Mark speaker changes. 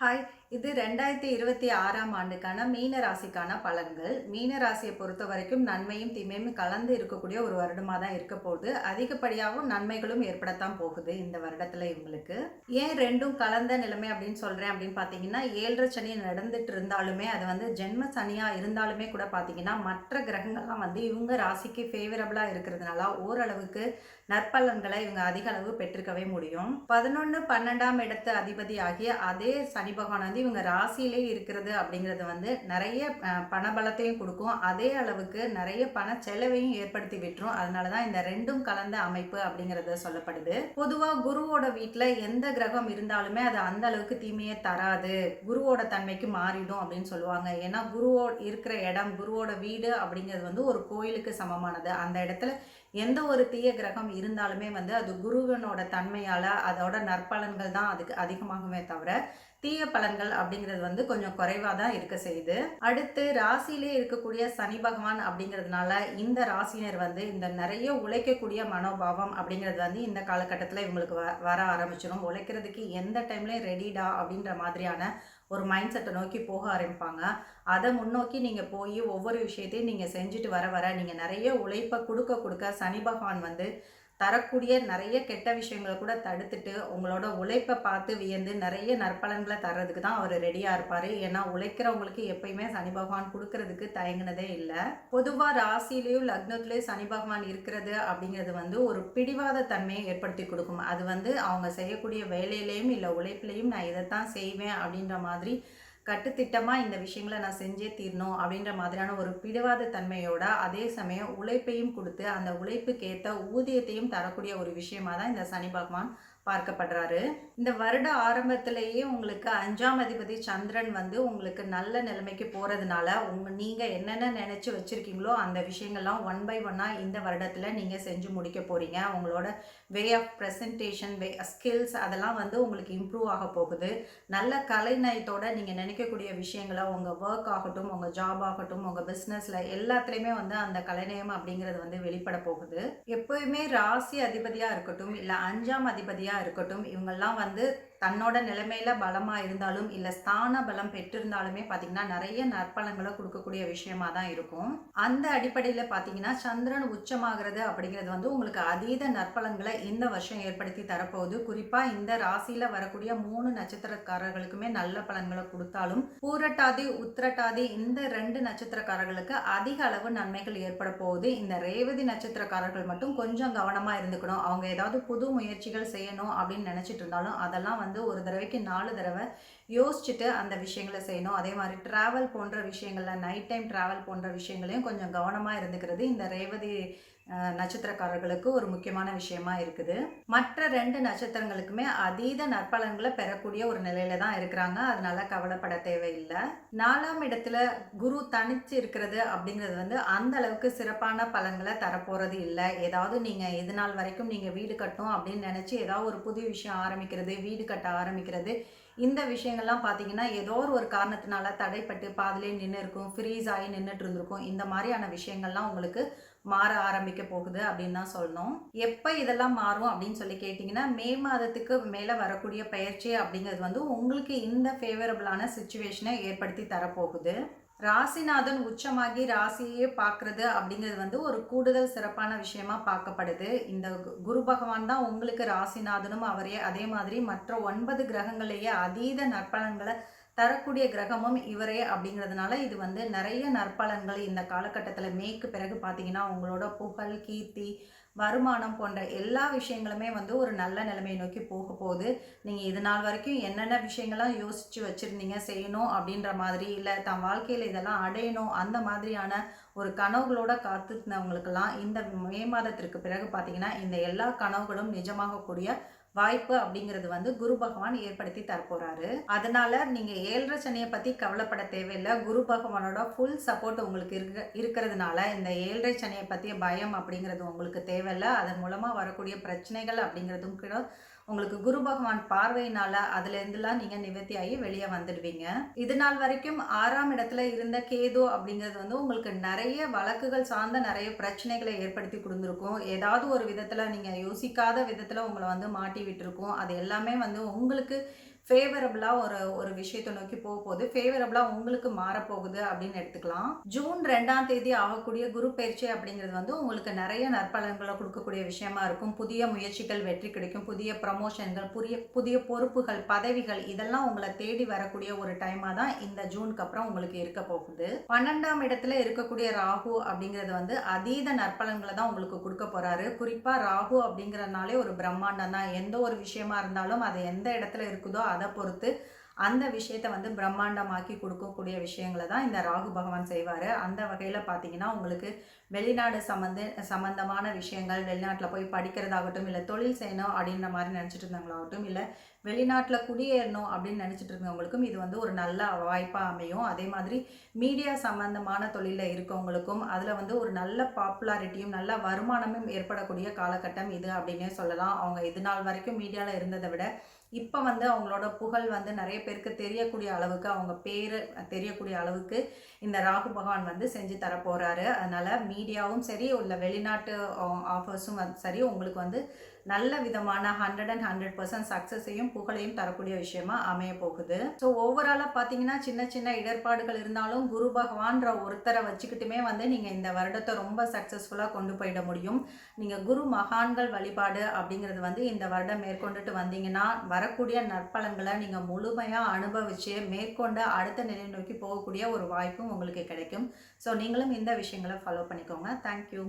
Speaker 1: Hi இது ரெண்டாயிரத்தி இருபத்தி ஆறாம் ஆண்டுக்கான மீன ராசிக்கான பலன்கள். மீன ராசியை பொறுத்த வரைக்கும் நன்மையும் தீமையும் கலந்து இருக்கக்கூடிய ஒரு வருடமாக தான் இருக்க போகுது. அதிகப்படியாகவும் நன்மைகளும் ஏற்படத்தான் போகுது இந்த வருடத்தில் இவங்களுக்கு. ஏன் ரெண்டும் கலந்த நிலைமை அப்படின்னு சொல்கிறேன் அப்படின்னு பார்த்தீங்கன்னா ஏழரை சனி நடந்துட்டு இருந்தாலுமே அது வந்து ஜென்ம சனியாக இருந்தாலுமே கூட பார்த்தீங்கன்னா மற்ற கிரகங்கள்லாம் வந்து இவங்க ராசிக்கு ஃபேவரபுளாக இருக்கிறதுனால ஓரளவுக்கு நற்பலன்களை இவங்க அதிக அளவு பெற்றிருக்கவே முடியும். பதினொன்று பன்னெண்டாம் இடத்து அதிபதி ஆகிய அதே சனி பகவான் வந்து இவங்க ராசியிலே இருக்கிறது அப்படிங்கிறது வந்து நிறைய பணபலத்தையும் கொடுக்கும். அதே அளவுக்கு நிறைய பண செலவையும் ஏற்படுத்தி விட்டுரும். அதனால தான் இந்த ரெண்டும் கலந்த அமைப்பு அப்படிங்கிறது சொல்லப்படுது. பொதுவாக குருவோட வீட்டில் எந்த கிரகம் இருந்தாலுமே அது அந்த அளவுக்கு தீமையை தராது. குருவோட தன்மைக்கு மாறிடும் அப்படின்னு சொல்லுவாங்க. ஏன்னா குருவோ இருக்கிற இடம் குருவோட வீடு அப்படிங்கிறது வந்து ஒரு கோயிலுக்கு சமமானது. அந்த இடத்துல எந்த ஒரு தீய கிரகம் இருந்தாலுமே வந்து அது குருவனோட தன்மையால் அதோட நற்பலன்கள் தான் அதுக்கு அதிகமாகுமே தவிர தீய பலன்கள் அப்படிங்கிறது வந்து கொஞ்சம் குறைவாக தான் இருக்க செய்யுது. அடுத்து ராசியிலே இருக்கக்கூடிய சனி பகவான் அப்படிங்கிறதுனால இந்த ராசினர் வந்து இந்த நிறைய உழைக்கக்கூடிய மனோபாவம் அப்படிங்கிறது வந்து இந்த காலகட்டத்தில் இவங்களுக்கு வ வர ஆரம்பிச்சிடும் உழைக்கிறதுக்கு எந்த டைம்லையும் ரெடிடா அப்படின்ற மாதிரியான ஒரு மைண்ட் செட்டை நோக்கி போக ஆரம்பிப்பாங்க. அதை முன்னோக்கி நீங்கள் போய் ஒவ்வொரு விஷயத்தையும் நீங்கள் செஞ்சுட்டு வர வர நீங்கள் நிறைய உழைப்பை கொடுக்க கொடுக்க சனி பகவான் வந்து தரக்கூடிய நிறைய கெட்ட விஷயங்களை கூட தடுத்துட்டு உங்களோட உழைப்பை பார்த்து வியந்து நிறைய நற்பலன்களை தர்றதுக்கு தான் அவர் ரெடியாக இருப்பார். ஏன்னா உழைக்கிறவங்களுக்கு எப்பயுமே சனி பகவான் கொடுக்கறதுக்கு தயங்கினதே இல்லை. பொதுவாக ராசிலேயும் லக்னத்துலேயும் சனி பகவான் இருக்கிறது அப்படிங்கிறது வந்து ஒரு பிடிவாத தன்மையை ஏற்படுத்தி கொடுக்கும். அது வந்து அவங்க செய்யக்கூடிய வேலையிலையும் இல்லை உழைப்புலையும் நான் இதைத்தான் செய்வேன் அப்படின்ற மாதிரி கட்டுத்திட்டமாக இந்த விஷயங்களை நான் செஞ்சே தீரணும் அப்படின்ற மாதிரியான ஒரு பிடிவாத தன்மையோட அதே சமயம் உழைப்பையும் கொடுத்து அந்த உழைப்புக்கேற்ற ஊதியத்தையும் தரக்கூடிய ஒரு விஷயமா தான் இந்த சனி பகவான் பார்க்கப்படுறாரு. இந்த வருட ஆரம்பத்திலேயே உங்களுக்கு அஞ்சாம் அதிபதி சந்திரன் வந்து உங்களுக்கு நல்ல நிலைமைக்கு போகிறதுனால உங்க நீங்கள் என்னென்ன நினச்சி வச்சுருக்கீங்களோ அந்த விஷயங்கள்லாம் ஒன் பை ஒன்னாக இந்த வருடத்தில் நீங்கள் செஞ்சு முடிக்க போகிறீங்க உங்களோட way of presentation way skills அதெல்லாம் வந்து உங்களுக்கு இம்ப்ரூவ் ஆக போகுது. நல்ல கலைநயத்தோட நீங்கள் நினைக்கக்கூடிய விஷயங்களை உங்கள் ஒர்க் ஆகட்டும் உங்கள் ஜாப் ஆகட்டும் உங்கள் பிஸ்னஸில் எல்லாத்துலேயுமே வந்து அந்த கலைநயம் அப்படிங்கிறது வந்து வெளிப்பட போகுது. எப்போயுமே ராசி அதிபதியாக இருக்கட்டும் இல்லை அஞ்சாம் அதிபதியாக இருக்கட்டும் இவங்கெல்லாம் வந்து தன்னோட நிலைமையில பலமாக இருந்தாலும் இல்லை ஸ்தான பலம் பெற்றிருந்தாலுமே பார்த்தீங்கன்னா நிறைய நற்பலங்களை கொடுக்கக்கூடிய விஷயமா தான் இருக்கும். அந்த அடிப்படையில் பார்த்தீங்கன்னா சந்திரன் உச்சமாகிறது அப்படிங்கிறது வந்து உங்களுக்கு அதீத நற்பலன்களை இந்த வருஷம் ஏற்படுத்தி தரப்போகுது. குறிப்பாக இந்த ராசியில் வரக்கூடிய மூணு நட்சத்திரக்காரர்களுக்குமே நல்ல பலன்களை கொடுத்தாலும் பூரட்டாதி உத்திரட்டாதி இந்த ரெண்டு நட்சத்திரக்காரர்களுக்கு அதிக அளவு நன்மைகள் ஏற்பட போகுது. இந்த ரேவதி நட்சத்திரக்காரர்கள் மட்டும் கொஞ்சம் கவனமாக இருந்துக்கணும். அவங்க ஏதாவது புது முயற்சிகள் செய்யணும் அப்படின்னு நினச்சிட்டு இருந்தாலும் அதெல்லாம் வந்து ஒரு தடவைக்கு நாலு தடவை யோசிச்சுட்டு அந்த விஷயங்களை செய்யணும். அதே மாதிரி ட்ராவல் போன்ற விஷயங்களில் நைட் டைம் ட்ராவல் போன்ற விஷயங்களையும் கொஞ்சம் கவனமாக இருந்துக்கிறது. இந்த ரேவதி நட்சத்திரக்காரர்களுக்கு ஒரு முக்கியமான விஷயமா இருக்குது. மற்ற ரெண்டு நட்சத்திரங்களுக்குமே அதீத நற்பலன்களை பெறக்கூடிய ஒரு நிலையில தான் இருக்கிறாங்க. அதனால கவலைப்பட தேவையில்லை. நாலாம் இடத்துல குரு தனிச்சு இருக்கிறது அப்படிங்கிறது வந்து அந்த அளவுக்கு சிறப்பான பலன்களை தரப்போறது இல்லை. ஏதாவது நீங்க இது நாள் வரைக்கும் நீங்க வீடு கட்டும் அப்படின்னு நினைச்சு ஏதாவது ஒரு புது விஷயம் ஆரம்பிக்கிறது வீடு கட்ட ஆரம்பிக்கிறது இந்த விஷயங்கள்லாம் பார்த்தீங்கன்னா ஏதோ ஒரு ஒரு காரணத்தினால தடைப்பட்டு பாதிலே நின்று இருக்கும் ஃப்ரீஸ் ஆகி நின்றுட்டு இருந்திருக்கும். இந்த மாதிரியான விஷயங்கள்லாம் உங்களுக்கு மாற ஆரம்பிக்க போகுது அப்படின்னு தான் சொல்லணும். எப்போ இதெல்லாம் மாறும் அப்படின்னு சொல்லி கேட்டிங்கன்னா மே மாதத்துக்கு மேலே வரக்கூடிய பயிற்சி அப்படிங்கிறது வந்து உங்களுக்கு இந்த ஃபேவரபிளான சுச்சுவேஷனை ஏற்படுத்தி தரப்போகுது. ராசிநாதன் உச்சமாகி ராசியே பார்க்குறது அப்படிங்கிறது வந்து ஒரு கூடுதல் சிறப்பான விஷயமா பார்க்கப்படுது. இந்த கு- குரு பகவான் தான் உங்களுக்கு ராசிநாதனும் அவரே. அதே மாதிரி மற்ற ஒன்பது கிரகங்களையே அதீத நற்பலன்களை தரக்கூடிய கிரகமும் இவரே அப்படிங்கிறதுனால இது வந்து நிறைய நற்பலன்கள் இந்த காலகட்டத்தில் மேற்கு பிறகு பார்த்தீங்கன்னா உங்களோட புகழ் கீர்த்தி வருமானம் போன்ற எல்லா விஷயங்களுமே வந்து ஒரு நல்ல நிலைமையை நோக்கி போக போகுது. நீங்கள் இது நாள் வரைக்கும் என்னென்ன விஷயங்கள்லாம் யோசித்து வச்சுருந்தீங்க செய்யணும் அப்படின்ற மாதிரி இல்லை தன் வாழ்க்கையில் இதெல்லாம் அடையணும் அந்த மாதிரியான ஒரு கனவுகளோட காத்துனவங்களுக்கெல்லாம் இந்த மே மாதத்திற்கு பிறகு பார்த்தீங்கன்னா இந்த எல்லா கனவுகளும் நிஜமாகக்கூடிய வாய்ப்பு அப்படிங்கிறது வந்து குரு பகவான் ஏற்படுத்தி தரப்போறாரு. அதனால நீங்க ஏழரை சனியை பத்தி கவலைப்பட தேவையில்லை. குரு பகவானோட ஃபுல் சப்போர்ட் உங்களுக்கு இருக்க இருக்கிறதுனால இந்த ஏழரை சனியை பத்திய பயம் அப்படிங்கிறது உங்களுக்கு தேவையில்லை. அதன் மூலமா வரக்கூடிய பிரச்சனைகள் அப்படிங்கிறதும் கூட உங்களுக்கு குரு பகவான் பார்வையினால அதுலேருந்துலாம் நீங்கள் நிவர்த்தி ஆகி வெளியே வந்துடுவீங்க. இது நாள் வரைக்கும் ஆறாம் இடத்துல இருந்த கேது அப்படிங்கிறது வந்து உங்களுக்கு நிறைய வழக்குகள் சார்ந்த நிறைய பிரச்சனைகளை ஏற்படுத்தி கொடுத்துருக்கும். ஏதாவது ஒரு விதத்தில் நீங்கள் யோசிக்காத விதத்தில் உங்களை வந்து மாட்டி விட்டுருக்கும். அது எல்லாமே வந்து உங்களுக்கு ஃபேவரபிளாக ஒரு ஒரு விஷயத்தை நோக்கி போக போகுது ஃபேவரபிளாக உங்களுக்கு மாறப்போகுது அப்படின்னு எடுத்துக்கலாம். ஜூன் ரெண்டாம் தேதி ஆகக்கூடிய குரு பயிற்சி அப்படிங்கிறது வந்து உங்களுக்கு நிறைய நற்பலன்களை கொடுக்கக்கூடிய விஷயமா இருக்கும். புதிய முயற்சிகள் வெற்றி கிடைக்கும். புதிய ப்ரமோஷன்கள் புதிய புதிய பொறுப்புகள் பதவிகள் இதெல்லாம் உங்களை தேடி வரக்கூடிய ஒரு டைமாக தான் இந்த ஜூனுக்கு அப்புறம் உங்களுக்கு இருக்க போகுது. பன்னெண்டாம் இடத்துல இருக்கக்கூடிய ராகு அப்படிங்கிறது வந்து அதீத நற்பலன்களை தான் உங்களுக்கு கொடுக்க போறாரு. குறிப்பாக ராகு அப்படிங்கறதுனாலே ஒரு பிரம்மாண்டம் தான். எந்த ஒரு விஷயமா இருந்தாலும் அது எந்த இடத்துல இருக்குதோ அதை பொறுத்து அந்த விஷயத்தை வந்து பிரம்மாண்டமாக்கி கொடுக்கக்கூடிய விஷயங்களை தான் இந்த ராகு பகவான் செய்வார். அந்த வகையில் பார்த்தீங்கன்னா உங்களுக்கு வெளிநாடு சம்மந்த சம்மந்தமான விஷயங்கள் வெளிநாட்டில் போய் படிக்கிறதாகட்டும் இல்லை தொழில் செய்யணும் அப்படின்ற மாதிரி நினச்சிட்டு இருந்தவங்களாகட்டும் இல்லை வெளிநாட்டில் குடியேறணும் அப்படின்னு நினச்சிட்டு இருந்தவங்களுக்கும் இது வந்து ஒரு நல்ல வாய்ப்பாக அமையும். அதே மாதிரி மீடியா சம்மந்தமான தொழிலில் இருக்கவங்களுக்கும் அதில் வந்து ஒரு நல்ல பாப்புலாரிட்டியும் நல்ல வருமானமும் ஏற்படக்கூடிய காலகட்டம் இது அப்படின்னே சொல்லலாம். அவங்க இது நாள் வரைக்கும் மீடியாவில் இருந்ததை விட இப்போ வந்து அவங்களோட புகழ் வந்து நிறைய பேருக்கு தெரியக்கூடிய அளவுக்கு அவங்க பேர் தெரியக்கூடிய அளவுக்கு இந்த ராகு பகவான் வந்து செஞ்சு தரப்போகிறாரு அதனால் மீடியாவும் சரி உள்ள வெளிநாட்டு ஆஃபர்ஸும் சரி உங்களுக்கு வந்து நல்ல விதமான ஹண்ட்ரட் அண்ட் ஹண்ட்ரட் பர்சன்ட் சக்ஸஸையும் புகழையும் தரக்கூடிய விஷயமா அமைய போகுது. ஸோ ஓவராலாக பார்த்தீங்கன்னா சின்ன சின்ன இடர்பாடுகள் இருந்தாலும் குரு பகவான்ற ஒருத்தரை வச்சுக்கிட்டுமே வந்து நீங்கள் இந்த வருடத்தை ரொம்ப சக்ஸஸ்ஃபுல்லாக கொண்டு போயிட முடியும். நீங்கள் குரு மகான்கள் வழிபாடு அப்படிங்கிறது வந்து இந்த வருடம் மேற்கொண்டுட்டு வந்தீங்கன்னா வரக்கூடிய நற்பலன்களை நீங்கள் முழுமையாக அனுபவித்து மேற்கொண்டு அடுத்த நிலை நோக்கி போகக்கூடிய ஒரு வாய்ப்பும் உங்களுக்கு கிடைக்கும். ஸோ நீங்களும் இந்த விஷயங்களை ஃபாலோ பண்ணிக்கோங்க. தேங்க்யூ